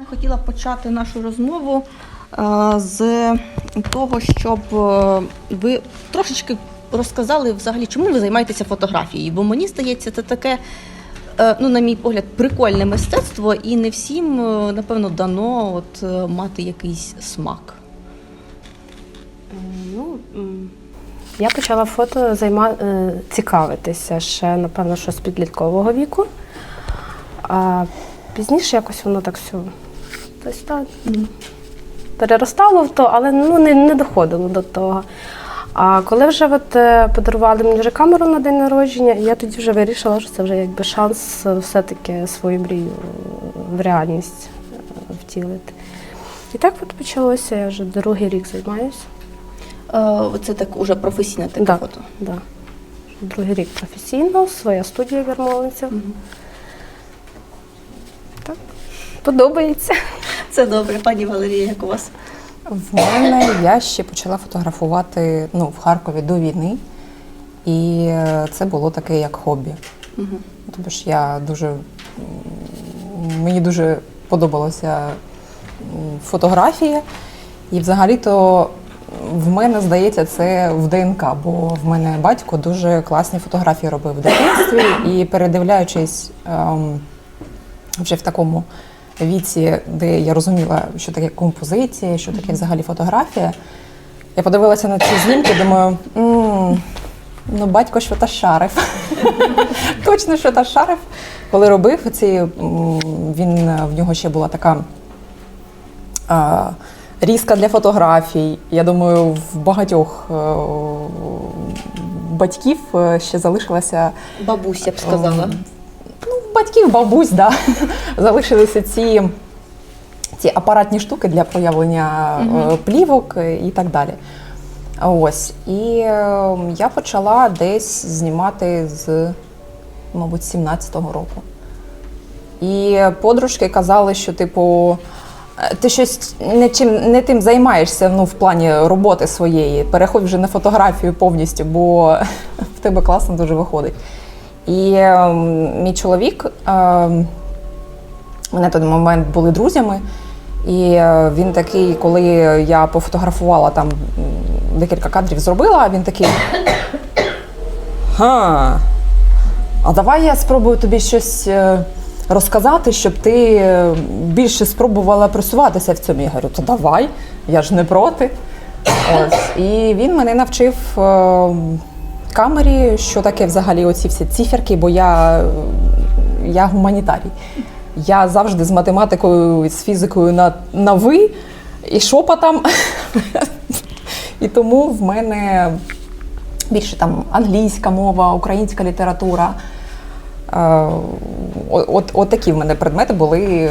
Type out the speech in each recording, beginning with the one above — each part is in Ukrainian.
Я хотіла почати нашу розмову е, з того, щоб е, ви трошечки розказали взагалі, чому ви займаєтеся фотографією. Бо мені здається, це таке, е, ну, на мій погляд, прикольне мистецтво, і не всім, напевно, дано от, мати якийсь смак. Ну, я почала фото займа... цікавитися ще, напевно, що з підліткового віку. А пізніше якось воно так все десь так, переростало в то, але ну, не, не доходило до того. А коли вже от, е, подарували мені вже камеру на день народження, я тоді вже вирішила, що це вже якби шанс е, все-таки свою мрію в реальність е, втілити. І так от почалося, я вже другий рік займаюся. Це так уже професійне таке Да. фото. Да. Другий рік професійно, своя студія Ярмолинці. Так. Подобається. Це добре, пані Валерія, як у вас? В мене я ще почала фотографувати ну, в Харкові до війни, і е, це було таке як хобі. Угу. Тобто ж я дуже мені дуже подобалося м, фотографія, і взагалі-то в мене здається це в ДНК, бо в мене батько дуже класні фотографії робив в дитинстві, і передивляючись ем, вже в такому віці, де я розуміла, що таке композиція, що таке взагалі фотографія. Я подивилася на ці знімки, думаю, «М, ну батько що та шарив. Точно що та шарив. Коли робив ці, він в нього ще була така а, різка для фотографій. Я думаю, в багатьох е, батьків е, ще залишилася Бабуся б сказала. Ем, батьків, бабусь, да, залишилися ці, ці апаратні штуки для проявлення е, плівок е, і так далі. Ось. І е, я почала десь знімати з, мабуть, 17-го року. І подружки казали, що, типу, «Е, ти щось не, чим, не тим займаєшся ну, в плані роботи своєї. Переходь вже на фотографію повністю, бо в тебе класно дуже виходить. І е, мій чоловік, ми на той момент були друзями, і е, він такий, коли я пофотографувала там декілька кадрів зробила, він такий. Ха, а давай я спробую тобі щось е, розказати, щоб ти е, більше спробувала просуватися в цьому. Я говорю, то давай, я ж не проти. Ось. І він мене навчив е, камері, що таке взагалі оці всі циферки, бо я, я гуманітарій. Я завжди з математикою, з фізикою на, на ви і шопотом. І тому в мене більше там англійська мова, українська література. Е, От, от такі в мене предмети були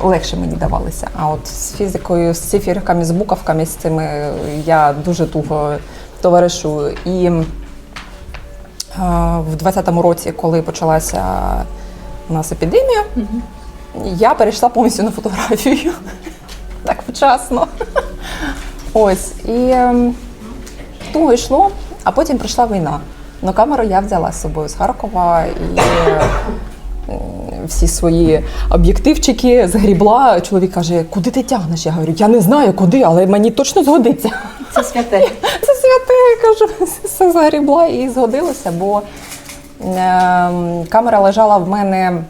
легше мені давалися. А от з фізикою, з циферками, з буковками, з цими я дуже туго товаришую. І в 20-му році, коли почалася у нас епідемія, я перейшла повністю на фотографію. Так вчасно. Ось. І туго йшло, а потім прийшла війна. Ну, камеру я взяла з собою з Харкова і всі свої об'єктивчики згрібла. Чоловік каже, куди ти тягнеш? Я говорю, я не знаю куди, але мені точно згодиться. Це святе. Це святе, я кажу, все загрібла і згодилося, бо ем, камера лежала в мене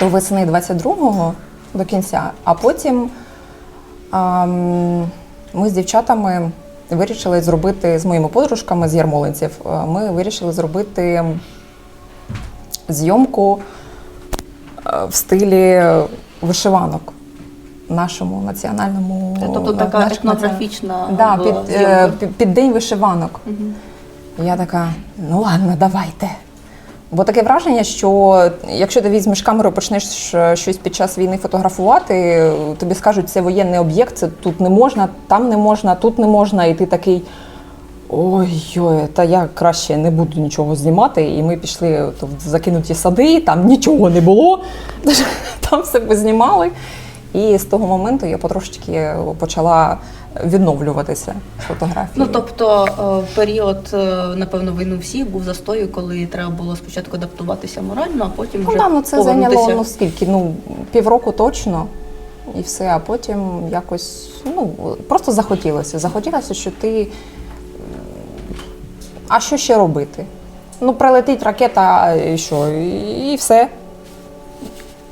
до весни 22-го до кінця, а потім ем, ми з дівчатами вирішили зробити з моїми подружками з Ярмолинців. е, Ми вирішили зробити зйомку е, в стилі вишиванок. Нашому національному Тобто така наш етнографічна Да, була під, е, під, під день вишиванок. Я така, ну ладно, давайте. Бо таке враження, що якщо ти візьмеш камеру, почнеш е, щось під час війни фотографувати, тобі скажуть, це воєнний об'єкт, це тут не можна, там не можна, тут не можна, і ти такий. Ой-ой, та я краще не буду нічого знімати. І ми пішли в закинуті сади, там нічого не було, там все познімали. І з того моменту я потрошечки почала відновлюватися фотографії. Ну тобто е, період, е, напевно, війну всіх був застою, коли треба було спочатку адаптуватися морально, а потім Ну, вже да, ну це повернутися. зайняло ну скільки? Ну, півроку точно. І все, а потім якось ну, просто захотілося. Захотілося, що ти. А що ще робити? Ну, прилетить ракета, і що? І все.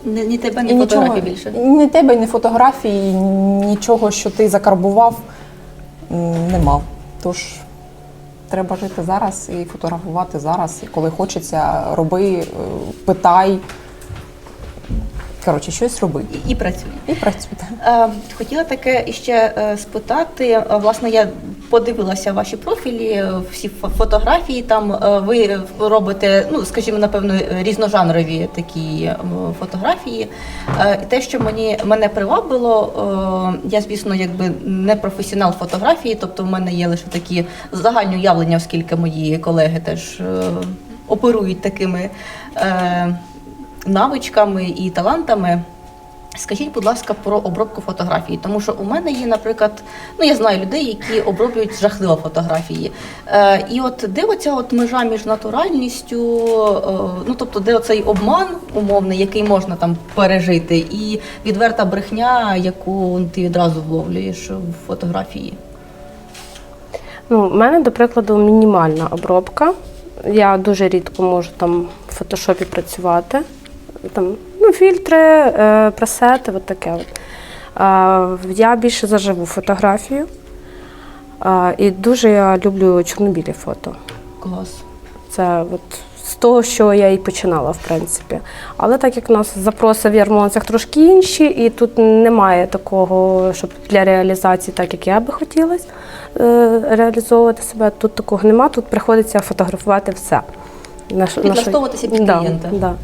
Ні, ні тебе, ні І фотографій більше. Ні тебе, ні фотографії, нічого, що ти закарбував, м, нема. Тож треба жити зараз і фотографувати зараз. І коли хочеться, роби, е, питай. Коротше, щось роби. І, і працює. І працюйте. Е, Хотіла таке іще е, спитати. Е, Власне, я подивилася ваші профілі, всі фо- фотографії. Там ви робите, ну скажімо, напевно, різножанрові такі фотографії. Те, що мені мене привабило, я, звісно, якби не професіонал фотографії, тобто в мене є лише такі загальні уявлення, оскільки мої колеги теж оперують такими навичками і талантами. Скажіть, будь ласка, про обробку фотографії, тому що у мене є, наприклад, ну я знаю людей, які оброблюють жахливо фотографії. Е, і от де оця от межа між натуральністю, е, ну тобто, де оцей обман умовний, який можна там пережити, і відверта брехня, яку ти відразу вловлюєш в фотографії. Ну, у мене, до прикладу, мінімальна обробка. Я дуже рідко можу там в фотошопі працювати. Там, ну, фільтри, е, пресети, от таке. От. Я більше заживу фотографію. І дуже я люблю чорнобілі фото. Клас. Це от з того, що я і починала, в принципі. Але так як у нас запроси в Ярмолинцях трошки інші, і тут немає такого, щоб для реалізації, так як я би хотілося е, реалізовувати себе, тут такого нема, тут приходиться фотографувати все. На що- на що- Підлаштовуватися під Да. Да.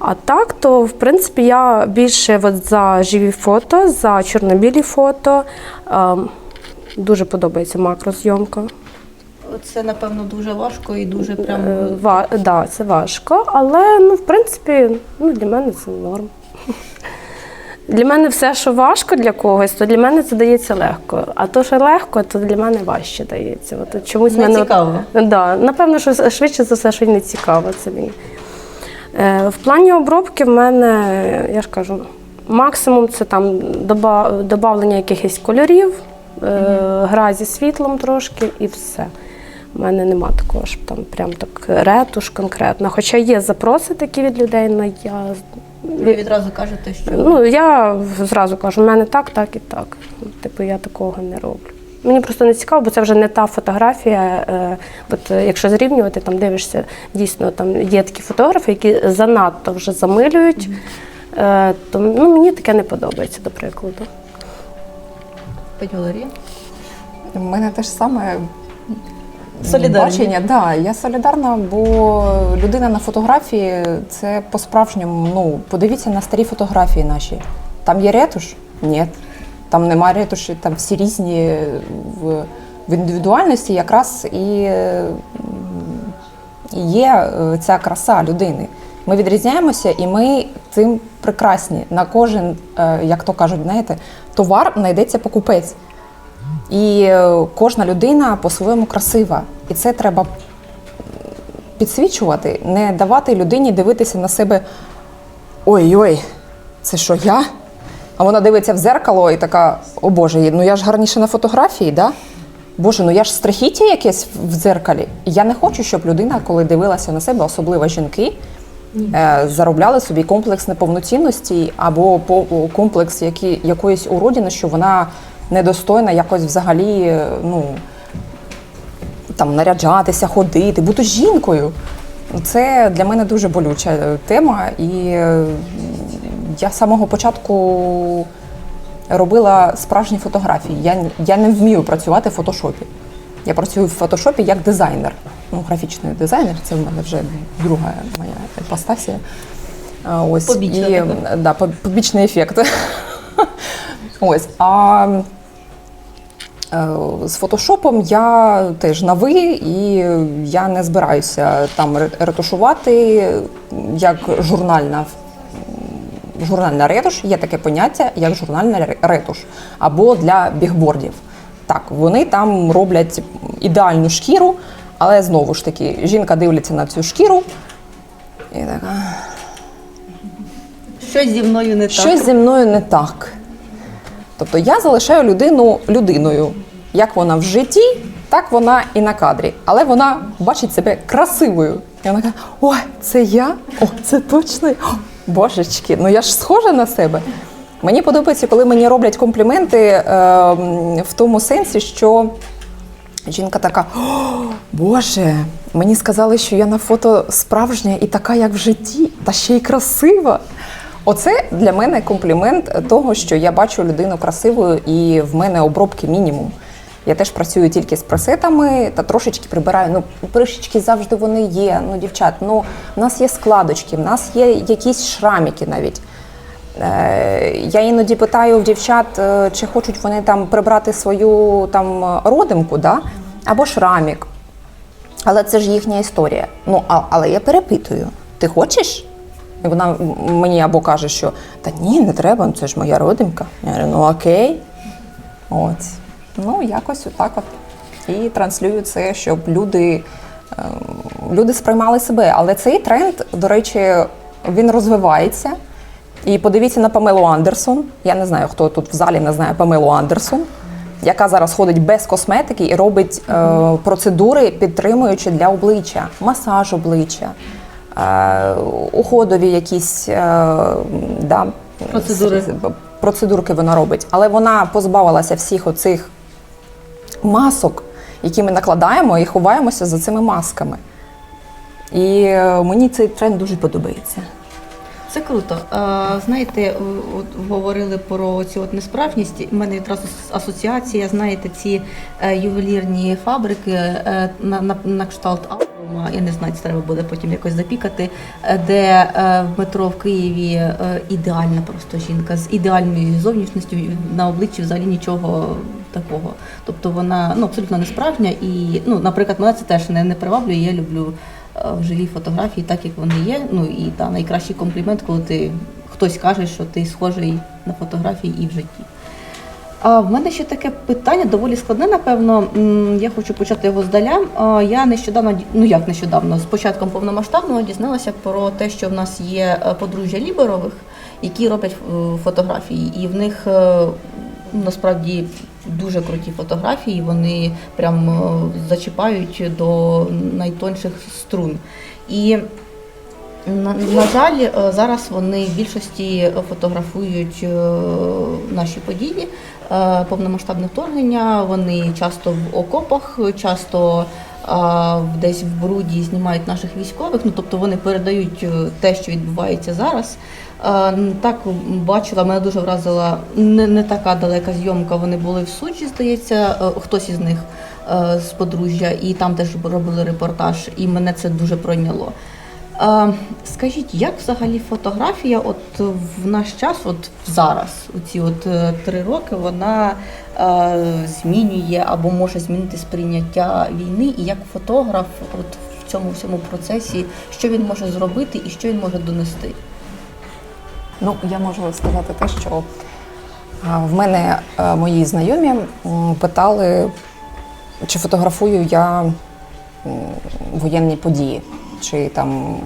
А так, то в принципі я більше от за живі фото, за чорнобілі фото. Ем, дуже подобається макрозйомка. Це напевно дуже важко і дуже прям Е, Ва, да, це важко, але ну, в принципі, ну, для мене це норм. Для мене все, що важко для когось, то для мене це дається легко. А то, що легко, то для мене важче дається. От чомусь Не мене, цікаво. Да, напевно, що швидше за все, що й не цікаво це мені. Е, в плані обробки в мене, я ж кажу, максимум це там додавлення якихось кольорів, е, гра зі світлом трошки і все. У мене нема такого, щоб там прям так ретуш конкретно. Хоча є запроси такі від людей, але я, ви відразу кажете, що ну, я зразу кажу, у мене так, так і так. Типу, я такого не роблю. Мені просто не цікаво, бо це вже не та фотографія. Е, от е, якщо зрівнювати, там дивишся, дійсно там є такі фотографи, які занадто вже замилюють. Е, то ну, мені таке не подобається, до прикладу. пані Валерія. У мене те ж саме бачення. Да, я солідарна, бо людина на фотографії це по-справжньому. Ну, подивіться на старі фотографії наші. Там є ретуш? Ні. Там немає ретуші, там всі різні в, в індивідуальності якраз і е, є е, ця краса людини. Ми відрізняємося і ми цим прекрасні. На кожен, е, як то кажуть, знаєте, товар знайдеться покупець. І е, кожна людина по-своєму красива. І це треба підсвічувати, не давати людині дивитися на себе. Ой-ой, це що я? А вона дивиться в зеркало і така: о Боже, ну я ж гарніше на фотографії, да? Боже, ну я ж страхіття якесь в дзеркалі. Я не хочу, щоб людина, коли дивилася на себе, особливо жінки, е, заробляли собі комплекс неповноцінності або по- комплекс які, якоїсь уродини, що вона недостойна якось взагалі е, ну, там, наряджатися, ходити, бути жінкою. Це для мене дуже болюча е, тема, і я з самого початку робила справжні фотографії. Я, я не вмію працювати в фотошопі. Я працюю в фотошопі як дизайнер. Ну, графічний дизайнер, це в мене вже друга моя іпостасія. Ось, Побічна і, да, побічний ефект. Ось. А е, з фотошопом я теж на ви, і я не збираюся там ретушувати як журнальна журнальна ретуш, є таке поняття, як журнальна ретуш або для бігбордів. Так, вони там роблять ідеальну шкіру, але знову ж таки, жінка дивиться на цю шкіру і така. Щось зі мною не так. Щось зі мною не так. Тобто я залишаю людину людиною. Як вона в житті, так вона і на кадрі. Але вона бачить себе красивою. І вона каже: ой, це я? О, це точно. Божечки, ну я ж схожа на себе. Мені подобається, коли мені роблять компліменти е, в тому сенсі, що жінка така: О, Боже, мені сказали, що я на фото справжня і така, як в житті, та ще й красива. Оце для мене комплімент того, що я бачу людину красивою і в мене обробки мінімум. Я теж працюю тільки з пресетами та трошечки прибираю. Ну, пришечки завжди вони є. Ну, дівчат, ну в нас є складочки, в нас є якісь шрамики навіть. Е, Я іноді питаю в дівчат, е, чи хочуть вони там прибрати свою там родимку, да? або шрамік. Але це ж їхня історія. Ну, а, але я перепитую: ти хочеш? І вона мені або каже, що та ні, не треба, ну, це ж моя родимка. Я говорю, ну окей. От. Ну, якось отак от. І транслюю це, щоб люди, е, люди сприймали себе. Але цей тренд, до речі, він розвивається. І подивіться на Памелу Андерсон. Я не знаю, хто тут в залі не знає Памелу Андерсон, яка зараз ходить без косметики і робить е, процедури, підтримуючи для обличчя, масаж обличчя, е, уходові якісь е, да, Процедури. процедурки вона робить. Але вона позбавилася всіх оцих масок, які ми накладаємо і ховаємося за цими масками. І е, мені цей тренд дуже подобається. Це круто. Знаєте, от говорили про цю от несправжність. У мене відразу асоціація, знаєте, ці е, ювелірні фабрики е, на, на, на кшталт Аурума, я не знаю, це треба буде потім якось запікати, де в метро в Києві ідеальна просто жінка з ідеальною зовнішністю на обличчі взагалі нічого такого. Тобто вона ну, абсолютно не справжня і, ну, наприклад, мене це теж не, не приваблює. Я люблю е, в живій фотографії, так як вони є. Ну і та найкращий комплімент, коли ти хтось каже, що ти схожий на фотографії і в житті. А в мене ще таке питання, доволі складне, напевно. Я хочу почати його здаля. Я нещодавно, ну як нещодавно, з початком повномасштабного дізналася про те, що в нас є е, подружжя Ліберових, які роблять е, фотографії, і в них насправді дуже круті фотографії. Вони прям е, зачіпають до найтонших струн. І на, на жаль, е, зараз вони в більшості фотографують е, наші події, повномасштабне вторгнення. Вони часто в окопах, часто десь в бруді знімають наших військових. Ну тобто вони передають те, що відбувається зараз. Е, Так бачила, мене дуже вразила не, не така далека зйомка. Вони були в суджі, здається, е, хтось із них е, з подружжя, і там теж робили репортаж, і мене це дуже пройняло. Скажіть, як взагалі фотографія, от в наш час, от зараз, оці от е, три роки, вона змінює або може змінити сприйняття війни, і як фотограф, от в цьому всьому процесі, що він може зробити і що він може донести? Ну, я можу сказати те, що в мене е, мої знайомі питали, чи фотографую я воєнні події, чи там.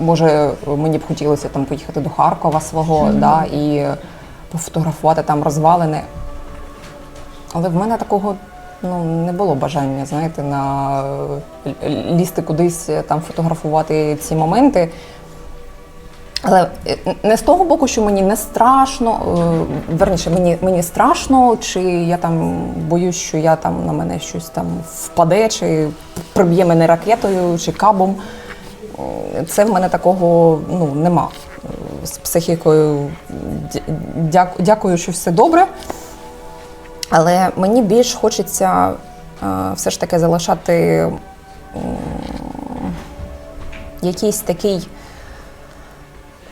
Може, мені б хотілося там поїхати до Харкова свого да, і пофотографувати там розвалини. Але в мене такого ну, не було бажання, знаєте, на е, лізти кудись е, там фотографувати ці моменти. Але е, не з того боку, що мені не страшно, е, верніше, мені, мені страшно, чи я там боюсь, що я там на мене щось там впаде, чи приб'є мене ракетою, чи кабом. Е, Це в мене такого ну, нема. З психікою дя- дякую, що все добре. Але мені більш хочеться все ж таки залишати якийсь такий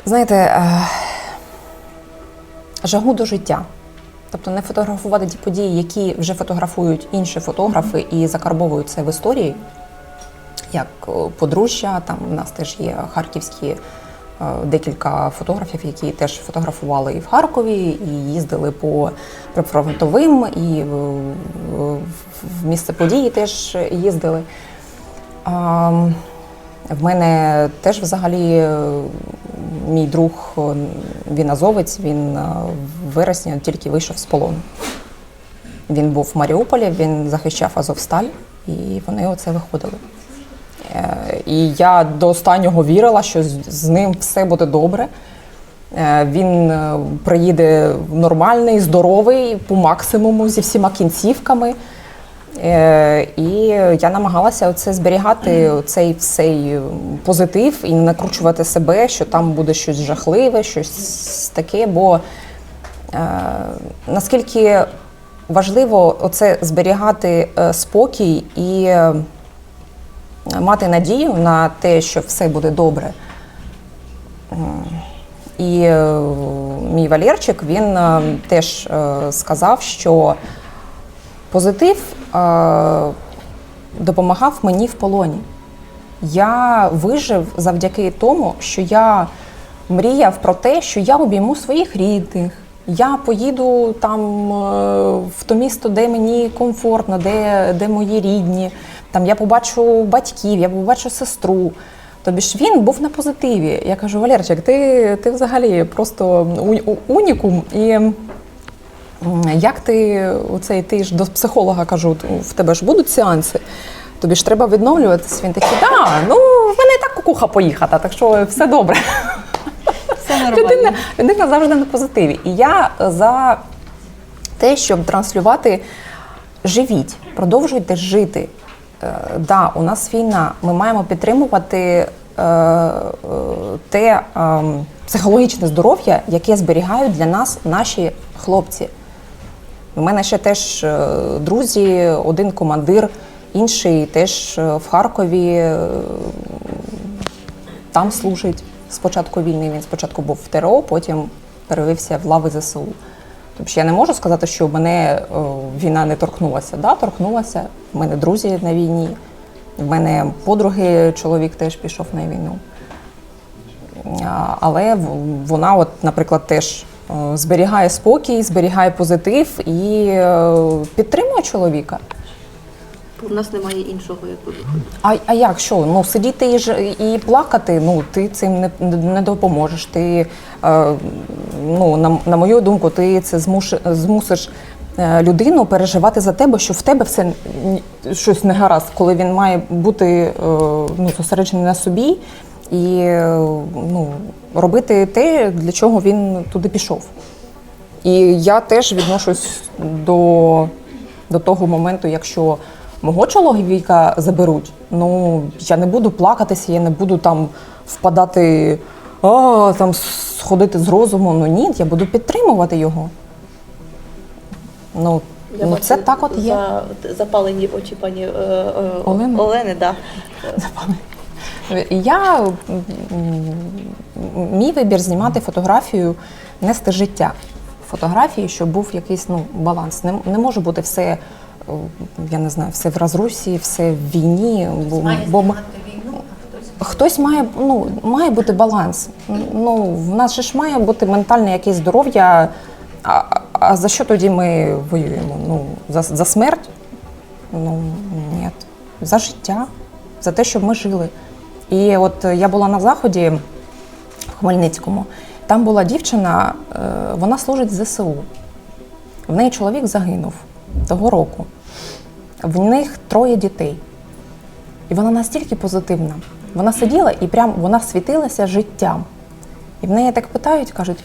знаєте, е, жагу до життя. Тобто не фотографувати ті події, які вже фотографують інші фотографи і закарбовують це в історії, як е, подружжя, там у нас теж є харківські е, декілька фотографів, які теж фотографували і в Харкові, і їздили по прифронтовим, і в, місце події теж їздили. В мене теж взагалі е, мій друг, е, він азовець, він е, в вересні тільки вийшов з полону. Він був в Маріуполі, він захищав Азовсталь, і вони оце виходили. І я до останнього вірила, що з- ним все буде добре. Він приїде нормальний, здоровий, по максимуму, зі всіма кінцівками. Е, І я намагалася оце зберігати цей цей позитив і накручувати себе, що там буде щось жахливе, щось таке. Бо е, наскільки важливо оце зберігати е, спокій і е, мати надію на те, що все буде добре. І е, мій Валерчик він е, теж е, сказав, що позитив е, допомагав мені в полоні. Я вижив завдяки тому, що я мріяв про те, що я обійму своїх рідних. Я поїду там е, в то місто, де мені комфортно, де, де мої рідні. Там я побачу батьків, я побачу сестру. Тобі ж він був на позитиві. Я кажу, Валерчик, ти, ти взагалі просто унікум. І як ти оцей ти ж до психолога кажу, в тебе ж будуть сеанси, тобі ж треба відновлюватись. Він такий, да, ну в мене і так кукуха поїхала, так що все добре. Все Людина, людина завжди на позитиві. І я за те, щоб транслювати живіть, продовжуйте жити. Е, да, у нас війна. Ми маємо підтримувати е, е, те е, психологічне здоров'я, яке зберігають для нас наші хлопці. У мене ще теж е, друзі, один командир, інший теж е, в Харкові. е, Там служить з початку війни. Він спочатку був в ТРО, потім перевівся в лави ЗСУ. Тобто я не можу сказати, що мене війна не торкнулася. Да, торкнулася. У мене друзі на війні, в мене подруги, чоловік теж пішов на війну. Але вона, от, наприклад, теж зберігає спокій, зберігає позитив і е, підтримує чоловіка. У нас немає іншого якби виходу. А, а як що? Ну сидіти і, ж- і плакати, ну ти цим не, не допоможеш. Ти, е, ну, на, на мою думку, ти це змуш, змусиш е, людину переживати за тебе, що в тебе все щось не гаразд, коли він має бути е, ну, зосереджений на собі і ну, робити те, для чого він туди пішов. І я теж відношусь до, до того моменту, якщо мого чоловіка заберуть, ну я не буду плакатися, я не буду там впадати, а, там сходити з розуму. Ну ні, я буду підтримувати його. Ну, ну це так от є. За, запалені очі пані е, е, Олени? Олени да. Я мій вибір знімати фотографію, нести життя. Фотографії, щоб був якийсь ну, баланс. Не, не може бути все, е, я не знаю, все в розрусі, все в війні. Бо, бо Хтось має, ну, має бути баланс. Ну, в нас же ж має бути ментальне якесь здоров'я. А, а за що тоді ми воюємо? Ну, за, за смерть? Ну, ні. За життя, за те, щоб ми жили. І от е, я була на заході в Хмельницькому. Там була дівчина, е, вона служить в ЗСУ. В неї чоловік загинув того року. В них троє дітей. І вона настільки позитивна. Вона сиділа і прям вона світилася життям. І в неї так питають, кажуть: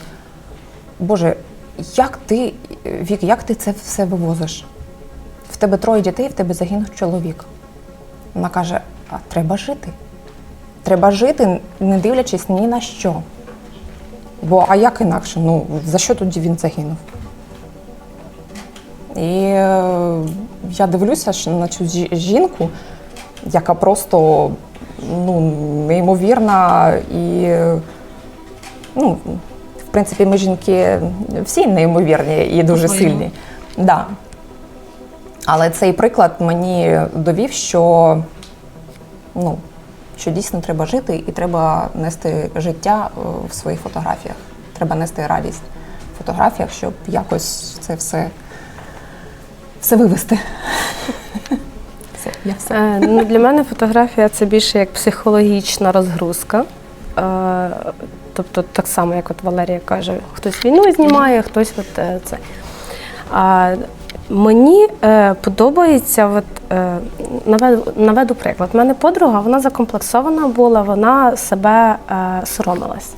Боже, як ти, Вік, як ти це все вивозиш? В тебе троє дітей, в тебе загинув чоловік. Вона каже: а треба жити. Треба жити, не дивлячись ні на що. Бо а як інакше? Ну, за що тоді він загинув? І е, я дивлюся на цю жінку, яка просто ну, неймовірна і, ну, в принципі, ми жінки всі неймовірні і дуже По-своєму. сильні. Да. Але цей приклад мені довів, що ну, що дійсно треба жити і треба нести життя е, в своїх фотографіях. Треба нести радість в фотографіях, щоб якось це все, все вивести. Все, я все. Е, ну, для мене фотографія це більше як психологічна розгрузка. Е, тобто, так само, як от Валерія каже, хтось війну знімає, хтось от, це. Мені е, подобається, от, е, наведу, наведу приклад. У мене подруга, вона закомплексована була, вона себе е, соромилась.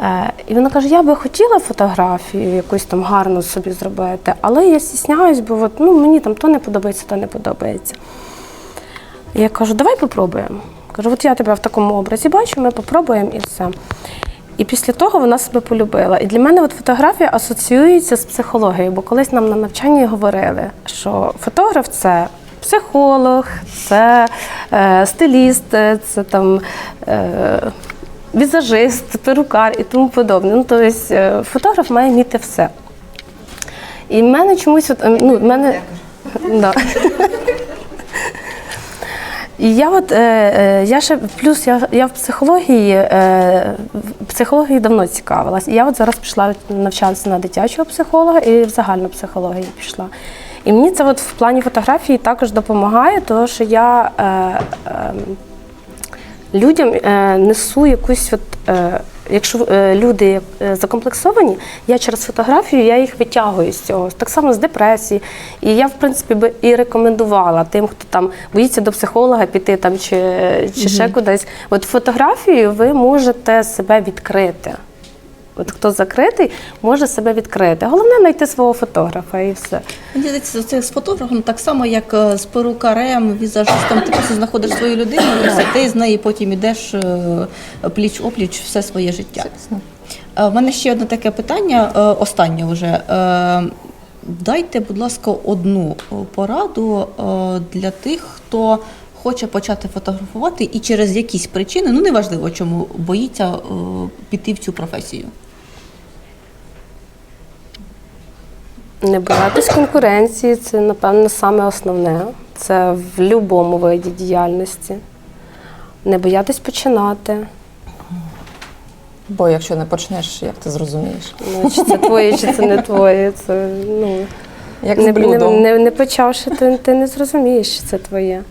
Е, І вона каже: я би хотіла фотографію якусь там гарну собі зробити, але я стісняюсь, бо от, ну, мені там то не подобається, то не подобається. Я кажу, давай попробуємо. Кажу, от я тебе в такому образі бачу, ми попробуємо і все. І після того вона себе полюбила. І для мене от фотографія асоціюється з психологією, бо колись нам на навчанні говорили, що фотограф це психолог, це е, стиліст, е, це там. Е, Візажист, перукар і тому подобне. Ну, тобто е, фотограф має вміти все. І в мене чомусь от, е, ну, в мене. Да. І я от е, е, я ще плюс я, я в психології е, психології давно цікавилась. І я от зараз пішла навчатися на дитячого психолога і в загальну психологію пішла. І мені це от в плані фотографії також допомагає, тому що я е, е, людям е, несу якусь от. Е, Якщо е, люди закомплексовані, я через фотографію я їх витягую з цього. Так само з депресії. І я, в принципі, би і рекомендувала тим, хто там боїться до психолога піти там чи, чи ще кудись. От фотографією ви можете себе відкрити. От хто закритий, може себе відкрити. Головне знайти свого фотографа і все. Мені здається, це з фотографом так само, як е, з перукарем, візажистом. Ти просто знаходиш свою людину, і ти з неї потім ідеш пліч опліч все своє життя. Е, В мене ще одне таке питання, е, останнє вже. Е, Дайте, будь ласка, одну е, пораду е, для тих, хто хоче почати фотографувати і через якісь причини, ну неважливо чому, боїться е, піти в цю професію. Не боятись конкуренції це, напевно, саме основне. Це в будь-якому виді діяльності. Не боятись починати. Бо якщо не почнеш, як ти зрозумієш? Ну, чи це твоє, чи це не твоє. Це, ну, Як не, з блюдом. не, не, не почавши, ти, ти не зрозумієш, чи це твоє.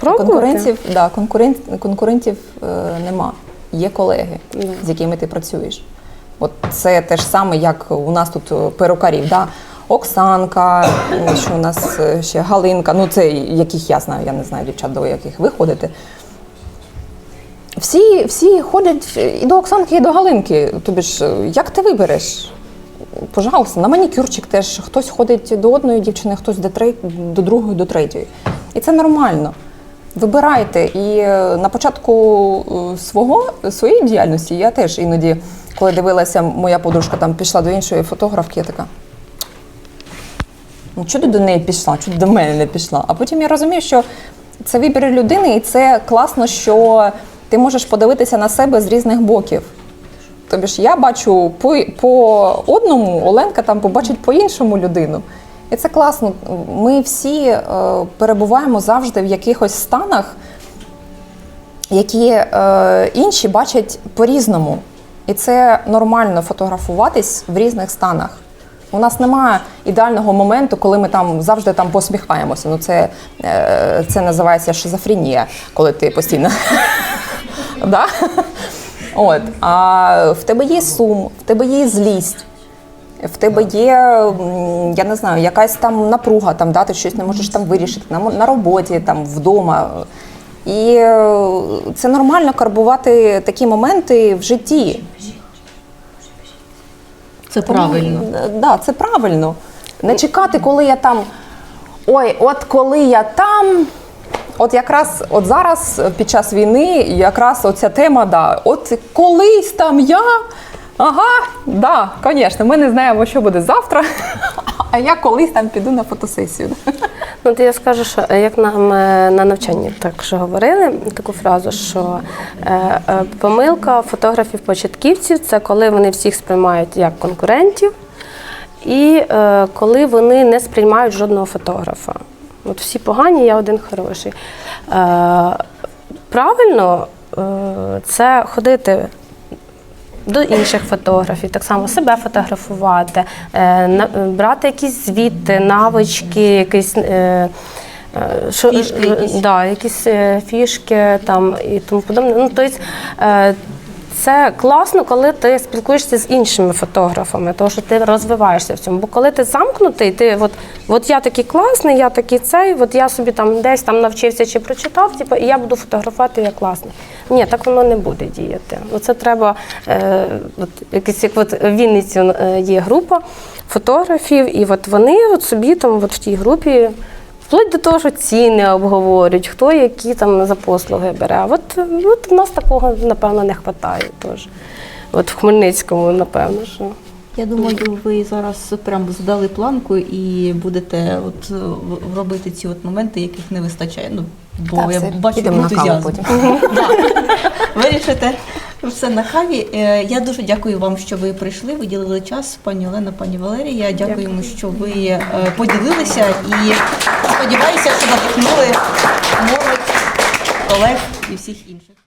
Пробувати. Конкурентів, да, конкурент, конкурентів е, нема. Є колеги, Да. з якими ти працюєш. От це те ж саме, як у нас тут е, перукарів. Да? Оксанка, що у нас е, ще Галинка, ну це яких я знаю, я не знаю дівчат, до яких ви ходите. Всі, всі ходять і до Оксанки, і до Галинки. Тобі ж, е, як ти вибереш? Пожалуйста, на манікюрчик теж хтось ходить до одної дівчини, хтось до, тре- до другої, до третьої. І це нормально. Вибирайте. І е, на початку е, свого, своєї діяльності я теж іноді, коли дивилася, моя подружка там пішла до іншої фотографки, я така. Ну, чого ти до неї пішла? Чого до мене не пішла? А потім я розумію, що це вибір людини, і це класно, що ти можеш подивитися на себе з різних боків. Тобі ж я бачу по, по одному, Оленка там побачить по іншому людину. І це класно. Ми всі е, перебуваємо завжди в якихось станах, які е, інші бачать по-різному. І це нормально фотографуватись в різних станах. У нас немає ідеального моменту, коли ми там завжди там посміхаємося. Ну, це, е, це називається шизофренія, коли ти постійно. От. А в тебе є сум, в тебе є злість, в тебе є, я не знаю, якась там напруга, там, да, ти щось не можеш там вирішити на, на роботі, там, вдома. І е, це нормально карбувати такі моменти в житті. Це правильно. Е, Да, це правильно. Не чекати, коли я там. Ой, от коли я там. От якраз от зараз під час війни якраз оця тема, да, от колись там я. Ага, да, звісно, ми не знаємо, що буде завтра, а я колись там піду на фотосесію. Ну, то я скажу, що е, як нам е, на навчанні також говорили таку фразу, що е, е, помилка фотографів-початківців це коли вони всіх сприймають як конкурентів, і е, коли вони не сприймають жодного фотографа. От всі погані, я один хороший. Е, правильно е, це ходити до інших фотографів, так само себе фотографувати, е, е, брати якісь звіти, навички, якісь. Е, що, Фішки якісь. Да, якісь фішки там і тому подобне. Ну, тобто, це класно, коли ти спілкуєшся з іншими фотографами, тому що ти розвиваєшся в цьому. Бо коли ти замкнутий, ти от, от я такий класний, я такий цей, от я собі там десь там навчився чи прочитав, типу, і я буду фотографувати як класний. Ні, так воно не буде діяти. Оце треба е, от, якось, як от в Вінниці е, є група фотографів, і от вони от собі там от в тій групі. Вплоть до того, що ціни обговорюють, хто які там за послуги бере. А от, от в нас такого, напевно, не вистачає теж. От в Хмельницькому, напевно, що. Я думаю, ви зараз прям здали планку і будете от робити ці от моменти, яких не вистачає. Ну, бо Так, я все, бачу підемо на каву ентузіазм. потім. Да. Вирішите все на каві. Е, Я дуже дякую вам, що ви прийшли, виділили час, пані Олена, пані Валерія. Дякуємо, що ви е, поділилися і сподіваюся, що надихнули молодь, колег і всіх інших.